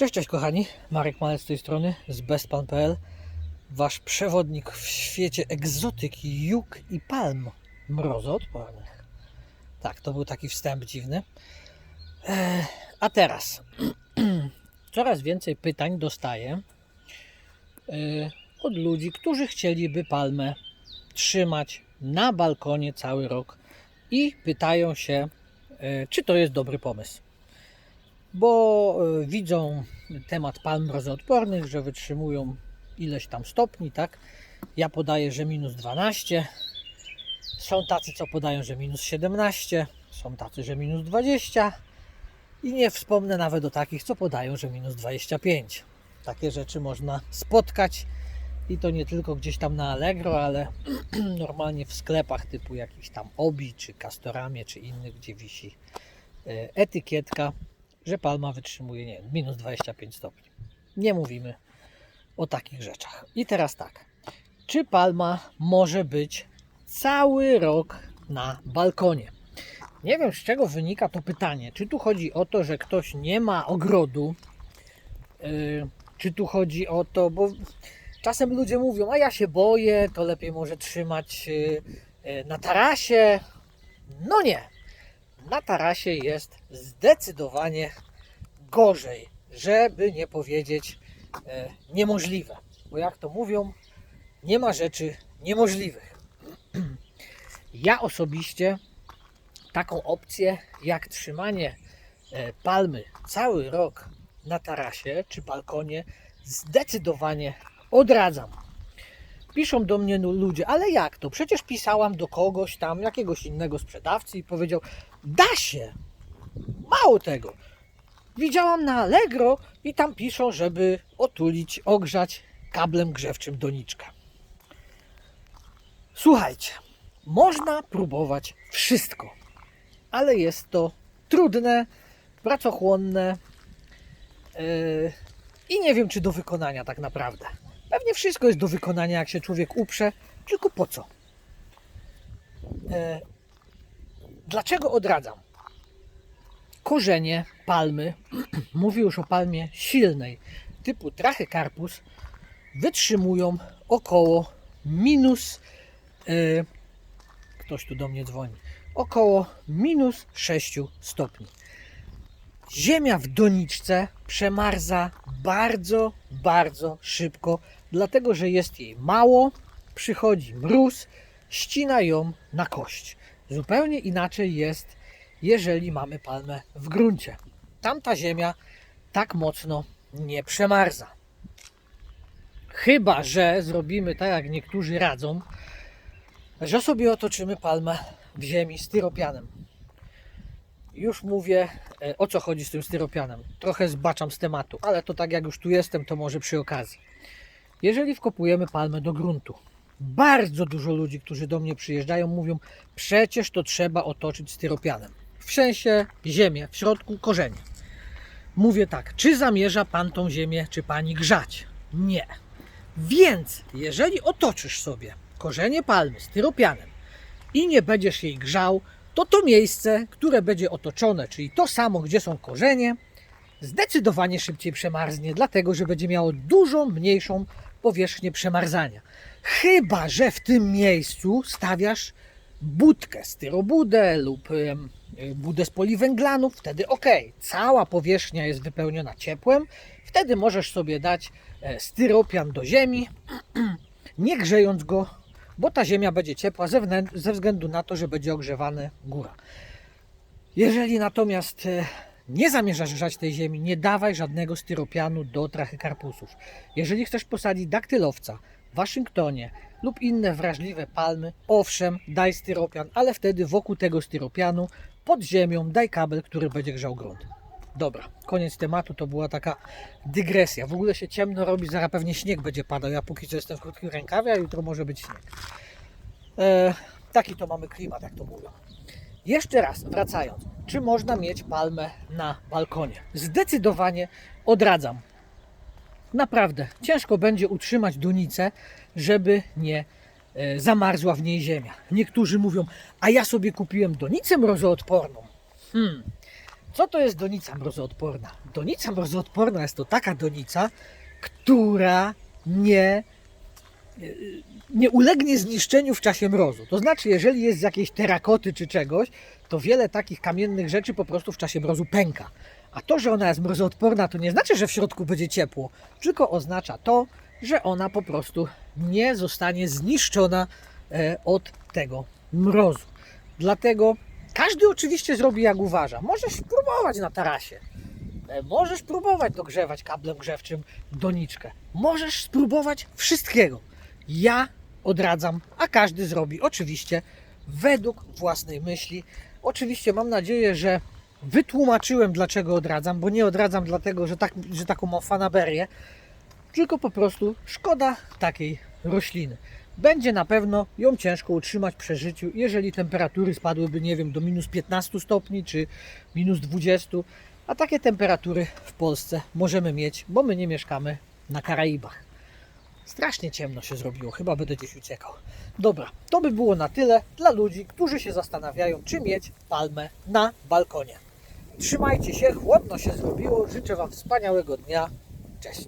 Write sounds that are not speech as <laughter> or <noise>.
Cześć, cześć kochani, Marek Malec z tej strony z bestpan.pl Wasz przewodnik w świecie egzotyki, juk i palm mrozoodpornych. Tak, to był taki wstęp dziwny. Eee, a teraz <clears throat> coraz więcej pytań dostaję e, od ludzi, którzy chcieliby palmę trzymać na balkonie cały rok i pytają się, e, czy to jest dobry pomysł bo e, widzą temat palm mrozoodpornych, że wytrzymują ileś tam stopni, tak? Ja podaję, że minus 12. Są tacy, co podają, że minus 17. Są tacy, że minus 20. I nie wspomnę nawet o takich, co podają, że minus 25. Takie rzeczy można spotkać i to nie tylko gdzieś tam na Allegro, ale <clears throat> normalnie w sklepach typu jakiś tam Obi, czy Castoramie, czy innych, gdzie wisi e, etykietka że palma wytrzymuje, nie minus 25 stopni. Nie mówimy o takich rzeczach. I teraz tak. Czy palma może być cały rok na balkonie? Nie wiem, z czego wynika to pytanie. Czy tu chodzi o to, że ktoś nie ma ogrodu? Yy, czy tu chodzi o to, bo czasem ludzie mówią, a ja się boję, to lepiej może trzymać yy, yy, na tarasie. No nie, na tarasie jest zdecydowanie gorzej, żeby nie powiedzieć e, niemożliwe. Bo jak to mówią, nie ma rzeczy niemożliwych. <clears throat> Ja osobiście taką opcję jak trzymanie e, palmy cały rok na tarasie czy balkonie zdecydowanie odradzam. Piszą do mnie ludzie, ale jak to? Przecież pisałam do kogoś tam, jakiegoś innego sprzedawcy i powiedział, da się. Mało tego. Widziałam na Allegro i tam piszą, żeby otulić, ogrzać kablem grzewczym doniczkę. Słuchajcie, można próbować wszystko, ale jest to trudne, pracochłonne yy, i nie wiem, czy do wykonania tak naprawdę. Pewnie wszystko jest do wykonania, jak się człowiek uprze, tylko po co? E, dlaczego odradzam? Korzenie palmy, <clears throat> mówię już o palmie silnej, typu trachycarpus, wytrzymują około minus, e, ktoś tu do mnie dzwoni, około minus 6 stopni. Ziemia w doniczce przemarza bardzo, bardzo szybko, dlatego że jest jej mało, przychodzi mróz, ścina ją na kość. Zupełnie inaczej jest, jeżeli mamy palmę w gruncie. Tamta ziemia tak mocno nie przemarza. Chyba, że zrobimy tak, jak niektórzy radzą, że sobie otoczymy palmę w ziemi styropianem. Już mówię, e, o co chodzi z tym styropianem. Trochę zbaczam z tematu, ale to tak jak już tu jestem, to może przy okazji. Jeżeli wkopujemy palmę do gruntu, bardzo dużo ludzi, którzy do mnie przyjeżdżają, mówią, przecież to trzeba otoczyć styropianem. W sensie ziemię, w środku korzenie. Mówię tak, czy zamierza pan tą ziemię, czy pani grzać? Nie. Więc jeżeli otoczysz sobie korzenie palmy styropianem i nie będziesz jej grzał, to to miejsce, które będzie otoczone, czyli to samo, gdzie są korzenie, zdecydowanie szybciej przemarznie, dlatego że będzie miało dużo mniejszą powierzchnię przemarzania. Chyba, że w tym miejscu stawiasz budkę, styrobudę lub budę z poliwęglanów, wtedy ok, cała powierzchnia jest wypełniona ciepłem, wtedy możesz sobie dać e, styropian do ziemi, <clears throat> nie grzejąc go, bo ta ziemia będzie ciepła ze, ze względu na to, że będzie ogrzewana góra. Jeżeli natomiast e, nie zamierzasz grzać tej ziemi, nie dawaj żadnego styropianu do trachykarpusów. Jeżeli chcesz posadzić daktylowca w Waszyngtonie lub inne wrażliwe palmy, owszem, daj styropian, ale wtedy wokół tego styropianu pod ziemią daj kabel, który będzie grzał grunt. Dobra, koniec tematu, to była taka dygresja. W ogóle się ciemno robi, zaraz pewnie śnieg będzie padał. Ja póki co jestem w krótkim rękawie, a jutro może być śnieg. E, taki to mamy klimat, jak to mówią. Jeszcze raz, wracając, czy można mieć palmę na balkonie? Zdecydowanie odradzam. Naprawdę, ciężko będzie utrzymać donicę, żeby nie e, zamarzła w niej ziemia. Niektórzy mówią, a ja sobie kupiłem donicę mrozoodporną. Hmm. Co to jest donica mrozoodporna? Donica mrozoodporna jest to taka donica, która nie, nie ulegnie zniszczeniu w czasie mrozu. To znaczy, jeżeli jest z jakiejś terakoty czy czegoś, to wiele takich kamiennych rzeczy po prostu w czasie mrozu pęka. A to, że ona jest mrozoodporna, to nie znaczy, że w środku będzie ciepło, tylko oznacza to, że ona po prostu nie zostanie zniszczona e, od tego mrozu. Dlatego każdy oczywiście zrobi jak uważa. Możesz spróbować na tarasie. E, Możesz próbować dogrzewać kablem grzewczym doniczkę. Możesz spróbować wszystkiego. Ja odradzam, a każdy zrobi oczywiście według własnej myśli. Oczywiście mam nadzieję, że wytłumaczyłem dlaczego odradzam, bo nie odradzam dlatego, że, tak, że taką mam fanaberię, tylko po prostu szkoda takiej rośliny. Będzie na pewno ją ciężko utrzymać przy życiu, jeżeli temperatury spadłyby, nie wiem, do minus 15 stopni czy minus 20, a takie temperatury w Polsce możemy mieć, bo my nie mieszkamy na Karaibach. Strasznie ciemno się zrobiło, chyba będę gdzieś uciekał. Dobra, to by było na tyle dla ludzi, którzy się zastanawiają, czy mieć palmę na balkonie. Trzymajcie się, chłodno się zrobiło, życzę Wam wspaniałego dnia. Cześć.